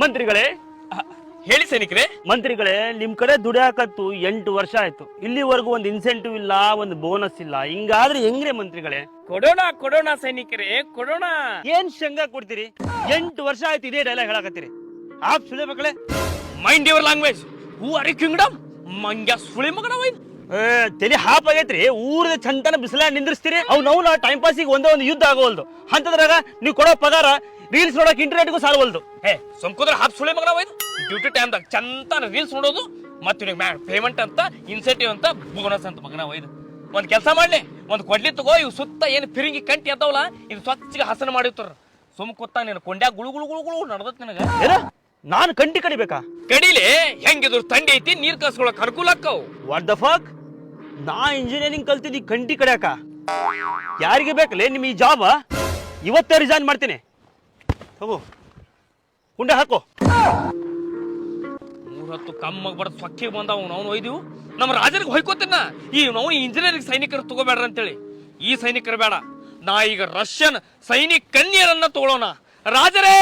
ಮಂತ್ರಿಗಳೇ ಹೇಳಿ ಸೈನಿಕರೇ. ಮಂತ್ರಿಗಳೇ ನಿಮ್ ಕಡೆ ದುಡಿಯಾಕತ್ತು ಎಂಟು ವರ್ಷ ಆಯ್ತು. ಇಲ್ಲಿವರೆಗೂ ಒಂದು ಇನ್ಸೆಂಟಿವ್ ಇಲ್ಲ ಒಂದು ಬೋನಸ್ ಇಲ್ಲ. ಹಿಂಗಾದ್ರೆ ಹೆಂಗ್ರೆ ಮಂತ್ರಿಗಳೇ? ಕೊಡೋಣ ಕೊಡೋಣ ಸೈನಿಕರೇ ಕೊಡೋಣ. ಏನ್ ಶಂಗ ಕೊಡ್ತೀರಿ? ಎಂಟು ವರ್ಷ ಆಯ್ತು ಇದೇ ಡೈಲಾಗ್ ಹೇಳಕತ್ತೀರಿ. ಆಪ್ ಸುಳೆ ಮಕ್ಕಳೇ. Mind your language who are kingdom ಮಂಗ್ಯ ಸುಳಿ ಮಗನ ತಲೆ ಹಾಪ್ ಆಗೈತ್ರಿ. ಊರದ ಚಂತನ ಬಿಸಿಲ ನಿಂದ್ರಿಸ್ತೀರಿ. ಅವ್ ನಾವು ಟೈಮ್ ಪಾಸಿಗೆ ಒಂದೇ ಒಂದು ಯುದ್ಧ ಆಗೋಲ್ದು ಅಂತದ್ರಾಗ ನೀವು ಕೊಡೋ ಪಗಾರ ರೀಲ್ಸ್ ನೋಡಕ್ ಇಂಟರ್ನೆಟ್ಗೂ ಸಾಲವಲ್ದು. ಹೇ ಸುಮ್ಕುದ್ರ ಹಾಪ್ ಸುಳೆ ಮಗನ ಒಯ್ದು ಡ್ಯೂಟಿ ಟೈಮ್ದಾಗ ಚಂತನ ರೀಲ್ಸ್ ನೋಡೋದು ಮತ್ತೆ ನಿಮಗೆ ಪೇಮೆಂಟ್ ಅಂತ ಇನ್ಸೆಂಟಿವ್ ಅಂತ ಬೋನಸ್ ಅಂತ ಮಗನ ಒಯ್ದು ಒಂದ್ ಕೆಲಸ ಮಾಡಲಿ ಒಂದ್ ಕೊಡ್ಲಿ ತಗೋ ಇವ್ ಸುತ್ತ ಏನು ಫಿರಿಂಗಿ ಕಂಟಿ ಅದಾವಲ್ಲ ಇದು ಸ್ವಚ್ಛಗೆ ಹಸನ ಮಾಡಿರ್ತಾರ. ಸುಮ್ ಕೂತ ನೀನು ಕೊಂಡ್ಯಾಗ ಗುಳು ಗುಳು ಗುಳು ಗುಳು ನಡ್ದತ್ ನನಗ. ಏನ? ನಾನು ಕಂಡಿ ಕಡಿಬೇಕಾ? ಕಡಿಲಿ ಹೆಂಗಿದ್ರು ತಂಡಿ ಐತಿ ನೀರ್ ಕಸ್ಕೊಳಕ್ ಅನುಕೂಲ ವಾಟ್ ದ ಫಕ್ ನಾ ಇಂಜಿನಿಯರಿಂಗ್ ಕಲ್ತಿದ್ದಿ ಕಂಟಿ ಕಡಿಯಾಕ? ಯಾರಿಗೆ ಬೇಕಲ್ಲೇ ನಿಮ್ ಈ ಜಾಬ್ ಇವತ್ತೇ ರಿಸೈನ್ ಮಾಡ್ತೀನಿ. ಹೋಗು. ಕುಂಡೆ ಹಾಕೋ. ಮೂರತ್ತು ಕಮ್ಮಗ್ ಬಡ ಸೊಕ್ಕಿಗೆ ಬಂದವ ನಾವು ಒಯ್ದಿವು. ನಮ್ಮ ರಾಜನಿಗೆ ಹೊಯ್ಕೋತೀನ ಈ ನಾವು ಇಂಜಿನಿಯರಿಂಗ್ ಸೈನಿಕರು ತಗೋಬೇಡ್ರ ಅಂತೇಳಿ. ಈ ಸೈನಿಕರು ಬೇಡ. ನಾ ಈಗ ರಷ್ಯನ್ ಸೈನಿಕ ಕನ್ಯರನ್ನ ತಗೊಳ್ಳೋಣ ರಾಜರೇ!